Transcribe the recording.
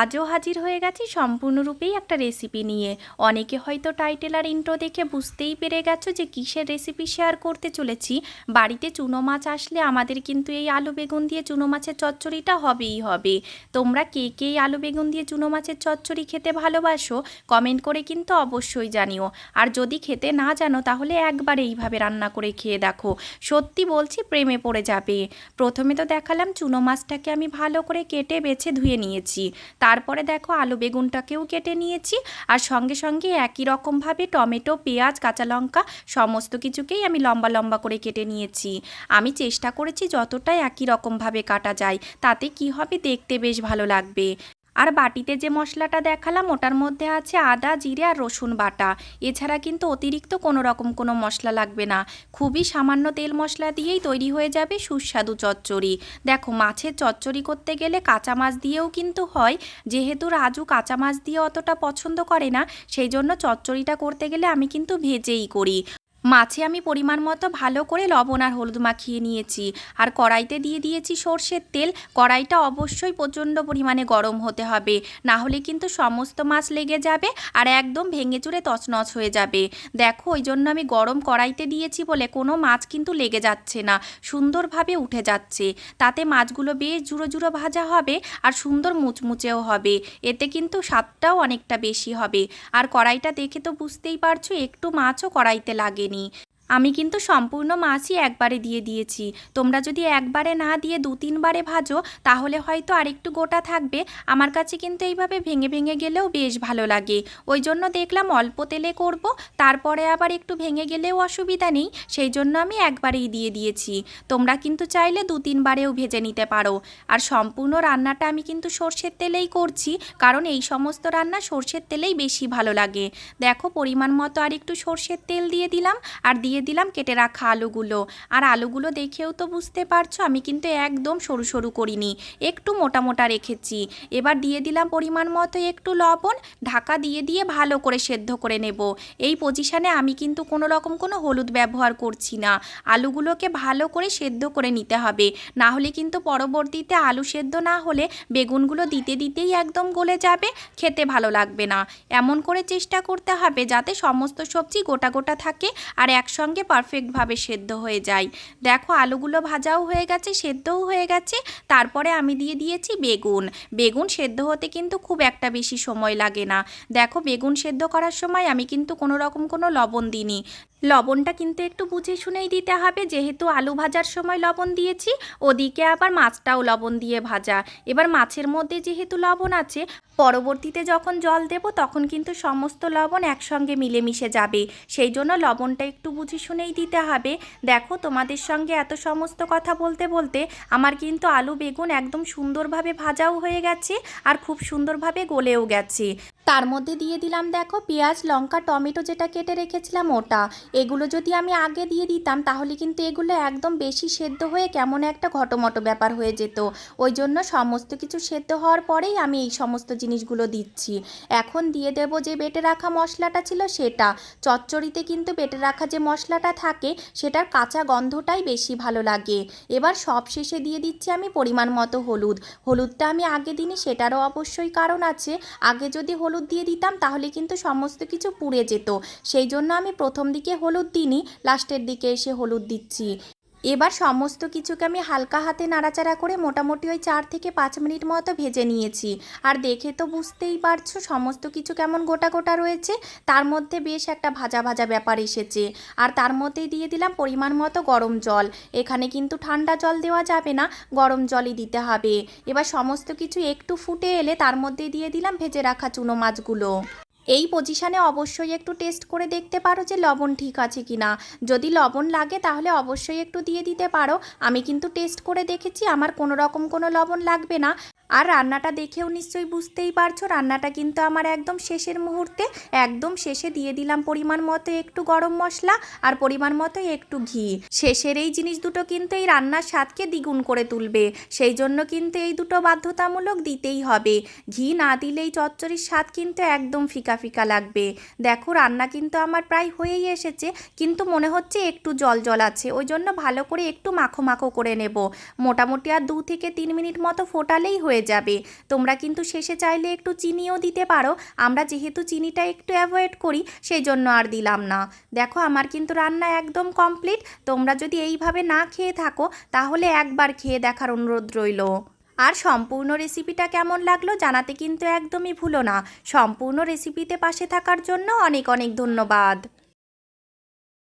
আজও হাজির হয়ে গেছি সম্পূর্ণরূপেই একটা রেসিপি নিয়ে। অনেকে হয়তো টাইটেল আর ইন্ট্রো দেখে বুঝতেই পেরে গেছো যে কিসের রেসিপি শেয়ার করতে চলেছি। বাড়িতে চুনো মাছ আসলে আমাদের কিন্তু এই আলু বেগুন দিয়ে চুনো মাছের চচ্চড়িটা হবেই হবে। তোমরা কে কে এই আলু বেগুন দিয়ে চুনো মাছের চচ্চড়ি খেতে ভালোবাসো কমেন্ট করে কিন্তু অবশ্যই জানিও। আর যদি খেতে না জানো তাহলে একবার এইভাবে রান্না করে খেয়ে দেখো। সত্যি বলছি প্রেমে পড়ে যাবে। প্রথমে তো দেখালাম চুনো মাছটাকে আমি ভালো করে কেটে বেছে ধুয়ে নিয়েছি। তারপরে দেখো আলু বেগুনটাকেও কেটে নিয়েছি। আর সঙ্গে সঙ্গে একই রকমভাবে টমেটো, পেঁয়াজ, কাঁচা লঙ্কা সমস্ত কিছুকেই আমি লম্বা লম্বা করে কেটে নিয়েছি। আমি চেষ্টা করেছি যতটাই একই রকমভাবে কাটা যায়। তাতে কি হবে? দেখতে বেশ ভালো লাগবে। আর বাটিতে যে মশলাটা দেখালাম, ওটার মধ্যে আছে আদা, জিরে আর রসুন বাটা। এছাড়া কিন্তু অতিরিক্ত কোনো রকম কোনো মশলা লাগবে না। খুবই সামান্য তেল মশলা দিয়েই তৈরি হয়ে যাবে সুস্বাদু চচ্চড়ি। দেখো, মাছের চচ্চড়ি করতে গেলে কাঁচা মাছ দিয়েও কিন্তু হয়। যেহেতু রাজু কাঁচা মাছ দিয়ে অতটা পছন্দ করে না, সেই জন্য চচ্চড়িটা করতে গেলে আমি কিন্তু ভেজেই করি। মাছে আমি পরিমাণ মতো ভালো করে লবণ আর হলুদ মাখিয়ে নিয়েছি। আর কড়াইতে দিয়ে দিয়েছি সর্ষের তেল। কড়াইটা অবশ্যই প্রচণ্ড পরিমাণে গরম হতে হবে। না হলে কিন্তু সমস্ত মাছ লেগে যাবে আর একদম ভেঙে চুরে তছনছ হয়ে যাবে। দেখো, ওই জন্য আমি গরম কড়াইতে দিয়েছি বলে কোনো মাছ কিন্তু লেগে যাচ্ছে না। সুন্দরভাবে উঠে যাচ্ছে। তাতে মাছগুলো বেশ জুড়ো জুড়ো ভাজা হবে আর সুন্দর মুচমুচেও হবে। এতে কিন্তু স্বাদটাও অনেকটা বেশি হবে। আর কড়াইটা দেখে তো বুঝতেই পারছ, একটু মাছও কড়াইতে লাগেনি। আমি কিন্তু সম্পূর্ণ মাছই একবারে দিয়ে দিয়েছি। তোমরা যদি একবারে না দিয়ে দু তিনবারে ভাজো, তাহলে হয়তো আরেকটু গোটা থাকবে। আমার কাছে কিন্তু এইভাবে ভেঙে ভেঙে গেলেও বেশ ভালো লাগে। ওই জন্য দেখলাম অল্প তেলে করব, তারপরে আবার একটু ভেঙে গেলেও অসুবিধা নেই, সেই জন্য আমি একবারেই দিয়ে দিয়েছি। তোমরা কিন্তু চাইলে দু তিনবারেও ভেজে নিতে পারো। আর সম্পূর্ণ রান্নাটা আমি কিন্তু সর্ষের তেলেই করছি, কারণ এই সমস্ত রান্না সর্ষের তেলেই বেশি ভালো লাগে। দেখো, পরিমাণ মতো আর একটু সর্ষের তেল দিয়ে দিলাম, আর দিয়ে দিয়ে দিলাম, কেটে রাখা আলুগুলো। আর আলুগুলো দেখেও তো বুঝতে পারছ, আমি কিন্তু একদম সরু সরু করিনি, একটু মোটা মোটা রেখেছি। এবার দিয়ে দিলাম পরিমাণ মতো একটু লবণ, ঢাকা দিয়ে দিয়ে ভালো করে সেদ্ধ করে নেব। এই পজিশানে আমি কিন্তু কোনো রকম কোনো হলুদ ব্যবহার করছি না। আলুগুলোকে ভালো করে সেদ্ধ করে নিতে হবে। না হলে কিন্তু পরবর্তীতে আলু সেদ্ধ না হলে বেগুনগুলো দিতে দিতেই একদম গলে যাবে, খেতে ভালো লাগবে না। এমন করে চেষ্টা করতে হবে যাতে সমস্ত সবজি গোটা গোটা থাকে, আর একসঙ্গে সঙ্গে পারফেক্টভাবে সেদ্ধ হয়ে যায়। দেখো আলুগুলো ভাজাও হয়ে গেছে, সেদ্ধও হয়ে গেছে। তারপরে আমি দিয়ে দিয়েছি বেগুন। বেগুন সেদ্ধ হতে কিন্তু খুব একটা বেশি সময় লাগে না। দেখো বেগুন সেদ্ধ করার সময় আমি কিন্তু কোনো রকম কোনো লবণ দিইনি। লবণটা কিন্তু একটু বুঝে শুনেই দিতে হবে, যেহেতু আলু ভাজার সময় লবণ দিয়েছি, ওদিকে আবার মাছটাও লবণ দিয়ে ভাজা। এবার মাছের মধ্যে যেহেতু লবণ আছে, পরবর্তীতে যখন জল দেব, তখন কিন্তু সমস্ত লবণ একসঙ্গে মিলেমিশে যাবে। সেই জন্য লবণটা একটু বুঝে শুনেই দিতে হবে। দেখো, তোমাদের সঙ্গে এত সমস্ত কথা বলতে বলতে আমার কিন্তু আলু বেগুন একদম সুন্দরভাবে ভাজাও হয়ে গেছে আর খুব সুন্দরভাবে গলেও গেছে। তার মধ্যে দিয়ে দিলাম, দেখো, পেঁয়াজ, লঙ্কা, টমেটো যেটা কেটে রেখেছিলাম ওটা। এগুলো যদি আমি আগে দিয়ে দিতাম, তাহলে কিন্তু এগুলো একদম বেশি সেদ্ধ হয়ে কেমন একটা ঘটমটো ব্যাপার হয়ে যেত। ওই জন্য সমস্ত কিছু সেদ্ধ হওয়ার পরেই আমি এই সমস্ত জিনিসগুলো দিচ্ছি। এখন দিয়ে দেব যে বেটে রাখা মশলাটা ছিল সেটা। চচ্চড়িতে কিন্তু বেটে রাখা যে মশলাটা থাকে, সেটার কাঁচা গন্ধটাই বেশি ভালো লাগে। এবার সব শেষে দিয়ে দিচ্ছি আমি পরিমাণ মতো হলুদ। হলুদটা আমি আগে দিনই সেটারও অবশ্যই কারণ আছে। আগে যদি হলুদ দিয়ে দিতাম, তাহলে কিন্তু সমস্ত কিছু পুড়ে যেত। সেই জন্য আমি প্রথম দিকে হলুদ দিইনি, লাস্টের দিকে এসে হলুদ দিচ্ছি। এবার সমস্ত কিছুকে আমি হালকা হাতে নাড়াচাড়া করে মোটামুটি ওই চার থেকে পাঁচ মিনিট মতো ভেজে নিয়েছি। আর দেখে তো বুঝতেই পারছ সমস্ত কিছু কেমন গোটা গোটা রয়েছে। তার মধ্যে বেশ একটা ভাজা ভাজা ব্যাপার এসেছে। আর তার মধ্যেই দিয়ে দিলাম পরিমাণ মতো গরম জল। এখানে কিন্তু ঠান্ডা জল দেওয়া যাবে না, গরম জলই দিতে হবে। এবার সমস্ত কিছু একটু ফুটে এলে তার মধ্যে দিয়ে দিলাম ভেজে রাখা চুনো মাছগুলো। এই পজিশানে অবশ্যই একটু টেস্ট করে দেখতে পারো যে লবণ ঠিক আছে কি না যদি লবণ লাগে তাহলে অবশ্যই একটু দিয়ে দিতে পারো। আমি কিন্তু টেস্ট করে দেখেছি, আমার কোনো রকম কোনো লবণ লাগবে না। আর রান্নাটা দেখেও নিশ্চয়ই বুঝতেই পারছ, রান্নাটা কিন্তু আমার একদম শেষের মুহূর্তে, একদম শেষে দিয়ে দিলাম পরিমাণ মতো একটু গরম মশলা আর পরিমাণ মতো একটু ঘি। শেষের এই জিনিস দুটো কিন্তু এই রান্নার স্বাদকে দ্বিগুণ করে তুলবে, সেই জন্য কিন্তু এই দুটো বাধ্যতামূলক দিতেই হবে। ঘি না দিলেই চচ্চড়ির স্বাদ কিন্তু একদম ফিকা ফিকা লাগবে। দেখো, রান্না কিন্তু আমার প্রায় হয়েই এসেছে, কিন্তু মনে হচ্ছে একটু জল জল আছে, ওই জন্য ভালো করে একটু মাখো মাখো করে নেব। মোটামুটি আর দু থেকে তিন মিনিট মতো ফোটালেই হয়ে হয়ে যাবে। তোমরা কিন্তু শেষে চাইলে একটু চিনিও দিতে পারো। আমরা যেহেতু চিনিটা একটু অ্যাভয়েড করি সেই জন্য আর দিলাম না। দেখো, আমার কিন্তু রান্না একদম কমপ্লিট তোমরা যদি এইভাবে না খেয়ে থাকো, তাহলে একবার খেয়ে দেখার অনুরোধ রইল। আর সম্পূর্ণ রেসিপিটা কেমন লাগল জানাতে কিন্তু একদমই ভুলো না। সম্পূর্ণ রেসিপিতে পাশে থাকার জন্য অনেক অনেক ধন্যবাদ।